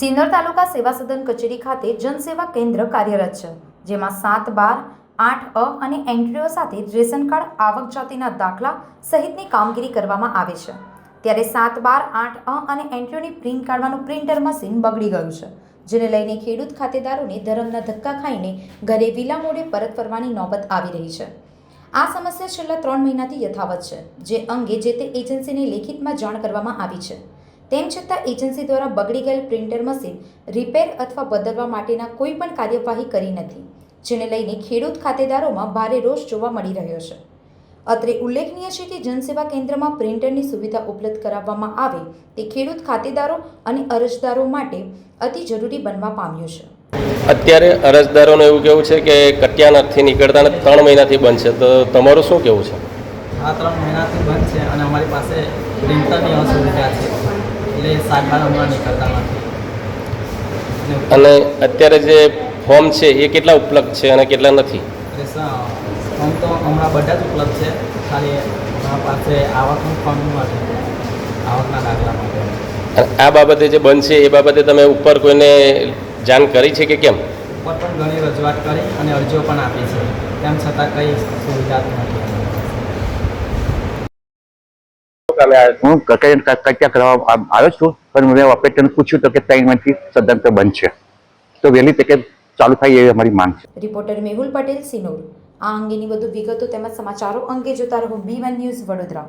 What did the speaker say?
સિન્નર તાલુકા સેવા સદન કચેરી ખાતે જનસેવા કેન્દ્ર કાર્યરત છે, જેમાં સાત બાર, આઠ અ અને એન્ટ્રીઓ સાથે રેશન કાર્ડ, આવક જાતિના દાખલા સહિતની કામગીરી કરવામાં આવે છે. ત્યારે સાત બાર, આઠ અ અને એન્ટ્રીઓની પ્રિન્ટ કાઢવાનું પ્રિન્ટર મશીન બગડી ગયું છે, જેને લઈને ખેડૂત ખાતેદારોને ધરમના ધક્કા ખાઈને ઘરે વિલા મોડે પરત ફરવાની નોબત આવી રહી છે. આ સમસ્યા છેલ્લા ત્રણ મહિનાથી યથાવત છે, જે અંગે જે તે એજન્સીને લેખિતમાં જાણ કરવામાં આવી છે. તેમ છતાં એજન્સી દ્વારા બગડી ગયેલ પ્રિન્ટર મશીન રિપેર અથવા બદલવા માટેના કોઈ પણ કાર્યવાહી કરી નથી જેને લઈને ખેડૂત ખાતેદારોમાં ભારે રોષ જોવા મળી રહ્યો છે. અત્રે ઉલ્લેખનીય છે કે જનસેવા કેન્દ્રમાં પ્રિન્ટરની સુવિધા ઉપલબ્ધ કરાવવામાં આવે તે ખેડૂત ખાતેદારો અને અરજદારો માટે અતિ જરૂરી બનવા પામ્યું છે. અત્યારે અરજદારોનું એવું કેવું છે કે કટિયા નથી નીકળતા અને ત્રણ મહિનાથી બંધ છે. તો તમારું શું કેવું છે? આ ત્રણ મહિનાથી બંધ છે અને અમારી પાસે પ્રિન્ટરની અસુવિધા છે. એટલે સાતબાર હમણાં નીકળતા નથી અને અત્યારે જે ફોર્મ છે એ કેટલા ઉપલબ્ધ છે અને કેટલા નથી? ફોર્મ તો હમણાં બધા જ ઉપલબ્ધ છે. ખાલી મારા પાસે આવકનું ફોર્મ માટે આવકના દાખલા માટે. આ બાબતે જે બંધ છે એ બાબતે તમે ઉપર કોઈને જાણ કરી છે કે કેમ? ઉપર પણ ઘણી રજૂઆત કરી અને અરજીઓ પણ આપી છે. તેમ છતાં કંઈ સુવિધા નથી. હું કટિયા કરવા આવ્યો છું પણ મેં ઓપરેટરને પૂછ્યું તો કે ત્રણ મહિનાથી સદંતર બંધ છે. તો વહેલી તકે ચાલુ થાય એવી અમારી માંગ છે. રિપોર્ટર મેહુલ પટેલ સિનોર. આ અંગેની વધુ વિગતો તેમજ સમાચારો અંગે જોતા રહો બી વન ન્યૂઝ વડોદરા.